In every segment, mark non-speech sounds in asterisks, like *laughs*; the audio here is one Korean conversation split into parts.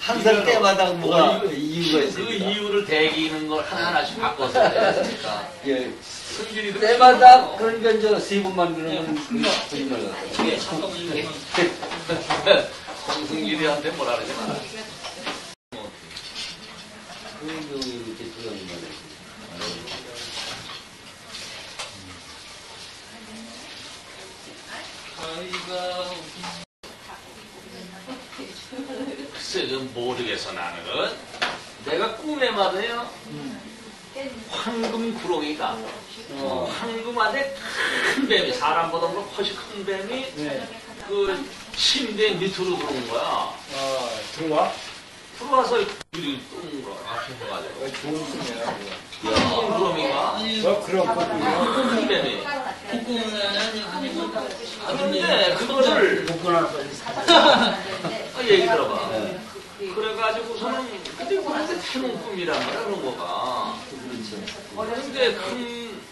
항상 때마다 뭐가 뭐 이거- 이유가 그 있으니까. 이유를 대기는 걸 하나하나씩 바꿔서 해야되니까 예. 승진이도 때마다 그러니까 이제 세 번만 그러면 거짓말 같아요. 홍승길이한테 뭐라 그러지 마. 그 경우 이렇게 들어가는 거네. 아이가 그 모르겠어 나는 내가 꿈에 말이에요 황금 구렁이가 어, 황금 안에 큰 뱀이 사람보다 뭐 훨씬 큰 뱀이 네. 그 침대 밑으로 들어온 거야 어, 들어와? 들어와서 이리 뚱 앞에 해가지고 어, 좋은 꿈이야, 그거. 황금 구렁이가 어, 그런 꿈이야. 큰 뱀이 근데 그거를 *laughs* 아, 얘기 들어봐 그래가지고서는 근데 태몽 꿈이란 말이야 그런 거가. 근데 큰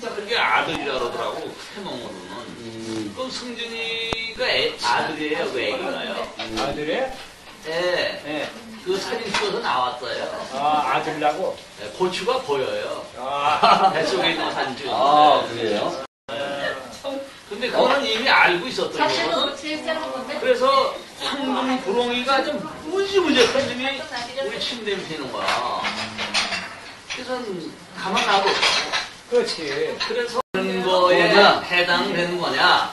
그게 아들이라 그러더라고 태몽으로는. 음, 그럼 승준이가 애- 아들이에요? 그 애기가요? 아들의? 예, 네. 그 사진 찍어서 나왔어요. 아, 아들라고? 예, 고추가 보여요. 아, *laughs* 뱃속에 있는 거 사진 아, 찍었는데 그래요? 근데 그거는 이미 알고 있었던 거거든. 사실은 제일 짧은 건데. 그래서 황금 구렁이가 좀 무지무지 큰 놈이 우리 침대 밑에 있는 거야. 그래서 가만 놔둬. 그렇지. 그래서 그런 거에? 해당되는 거냐?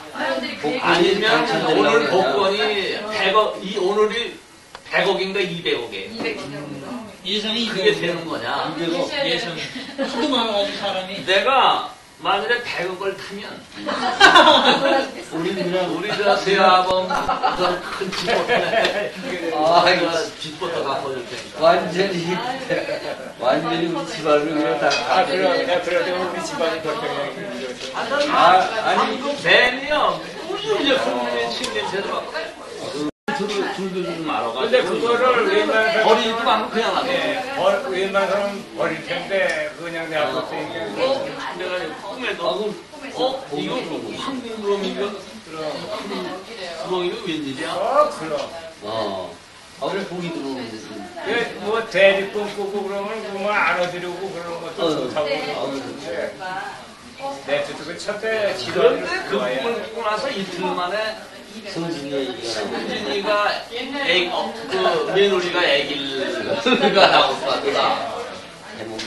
아니면 오늘? 복권이 100억 이 오늘이 100억인가 200억에? 예상이 그게 되는 거냐? 이거 예상 하도 많아가지고 사람이. 내가 만일에 100억을 타면 우리 그냥 우리 저 세아범 큰 집부터 아, 이거 아, 집부터 갖고 줄 테니까 완전히 *laughs* 완전히 우리 집안을 그냥 다 아, 다. 그럼, 내가 그래도 우리 집안이 걱정이 힘들었어. 아, 아니. 아니 그 뱀이요 무지무지 큰 뱀이 침 냄새도 맡고 둘 둘도 좀 말아가지고 근데 그거를 웬만한 버리지도 않고 그냥 놔둬 네, 버, 웬만한 사람은 버릴 텐데, 그냥 내가 볼 때, 이게. 어? 내가 꿈에도 아, 그럼 어? 이거 황금구렁이가 구렁이가 웬일이야? 어, 그럼. 어. 아, 그래 보기 들어오는 거지. 그, 뭐, 대리 꿈 꾸고 그러면, 그만 안아드리고 그러는 것도 어, 좋다고 네. 그러는데, 내 뜻도 그 첫째 지도를 그런데 그 꿈을 꾸고 나서 이틀 만에 나오네. 승진이가 애기, 어, 그 며느리가 애기가 해몽.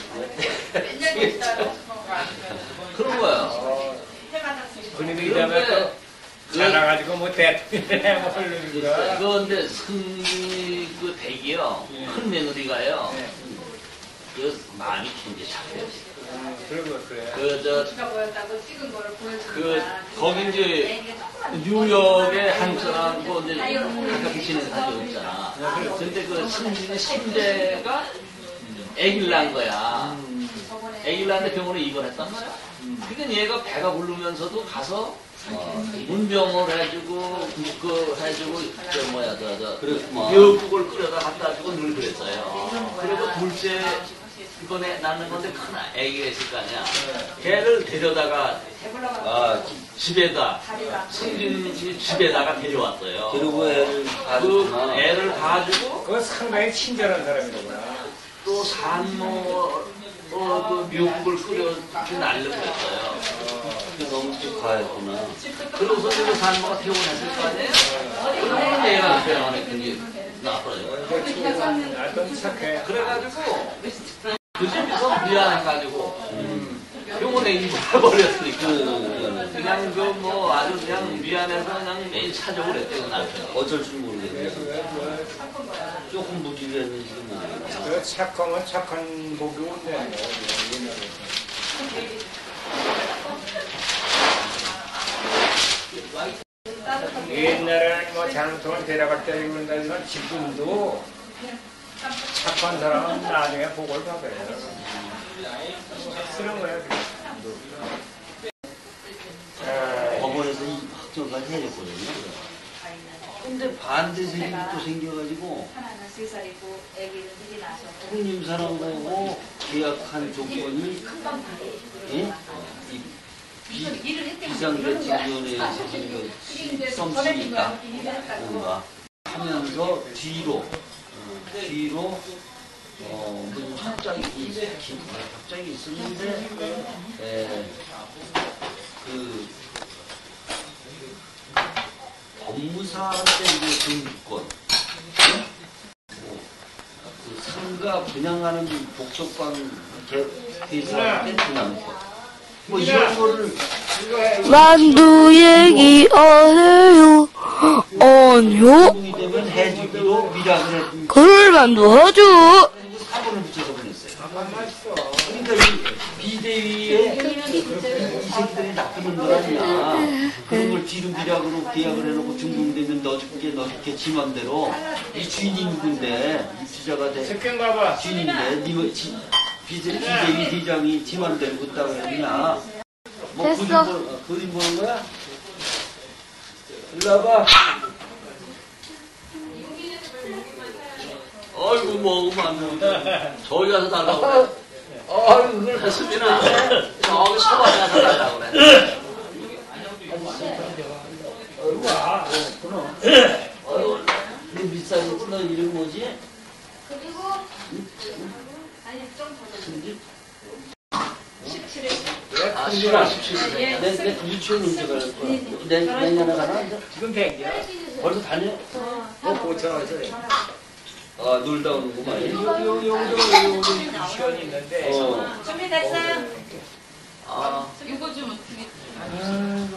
*laughs* 그런 거야 어, 그놈이 이다음에 또 자라가지고 뭐 대통령에 뭐 흐르는가. 그런데 승진이 그 댁이요 큰 며느리가요 네. 그 마음이 굉장히 착해요 음, 그저 가 보였다고 찍은 거를 그 보여주니까. 거기 이제 뉴욕에 한국 사람고 이제 가깝게 지내는 사람이 있잖아. 근데 그 승진이 3대가 애기를 낳은 거야. 애기를 낳는데 병원에 입원했단 말이야. 그러니까 얘가 배가 부르면서도 가서 문병을 해주고 그 해주고 저 뭐야 저저 그랬구만. 미역국을 끓여다 갖다 주고 늘 그랬어요. 그리고 둘째 이번에 낳는 건데 큰 애기가 있을 거 아니야. 걔를 데려다가 아, 집에다 승진이 집에다가 데려왔어요. 그리고 애를 그 가졌구나. 애를 가지고 그거 상당히 친절한 사람이더구나. 또 산모 어, 그 미역국을 끓여준 알려고 했어요. 너무 좀 과했구나. 그러고서 그 산모가 퇴원했을 거 아니에요? 그러면 얘가 병원에 그게 나왔어요. 그 친구는 나도 착해. 그래가지고 그 집에서 미안해가지고 병원에 입원해버렸으니까 그냥 그 뭐 아주 그냥 미안해서 그냥 매일 찾아오고 그랬대요 남편. 어쩔 줄 모르겠네. 조금 무리했는지도 모르겠네. 그 착하면 착한 복이 온다는 거야. 옛날에는 뭐 데려갈 때 그런다지만 지금도 착한 사람은 나중에 복을 받아요. 쓰는 거야, 지금도. 아, 법원에서 이 확정까지 해줬거든요. 근데 반대 세력이 또 생겨가지고 하나는 세 살이고 애기는 되게 나셨고. 국민사랑하고 계약한 조건이. 예? 이 비, 때문에 비상대책위원회에서 그게 이제 썸 전해진 쓰니까 거야. 일을 했다고. 뭔가 하면서 뒤로 어, 뒤로 어, 무슨 협작이 있- 협작이 있었는데 에, 그 법무사한테 이제 등기권 그 상가 분양하는 복속방 회사한테 분양권 뭐 이런 거를 만두 얘기. 아니요. 공이 되면 해주기로 미락을 그걸 만두하죠. 사본을 붙여서 보냈어요. 그러니까 이 비대위에 이 새끼들이 나쁜 놈들 아니야. 그런 걸 뒤로 미락으로 계약을 해놓고 준공되면 넣어줄게 넣어줄게 지 맘대로 이 주인이 누군데 입주자가 돼. 주인인데 니가 지- 비대, 비대위 대장이 지 맘대로 그따고 했냐 뭐 그림, 됐어. 보, 어, 그림 보는 거야? 일로 와봐 먹으면 안 돼. 저기 가서 달라고 그래. 어이 그걸 수빈아 저기 소방에 가서 달라고 그래. 비싸게 너 이름 뭐지? 그리고 아니 좀더 아, 10월 17일. 내, 내 유치원 거야? 내, 내년에 가나? 지금 백이야. 벌써 다녀? 뭐 고쳐 원짜리. 아, 놀다 오는구만. 여기 여기 여기 여기 유치원이 있는데. 어. 준비됐어? 아, 이거 좀 어떻게 올해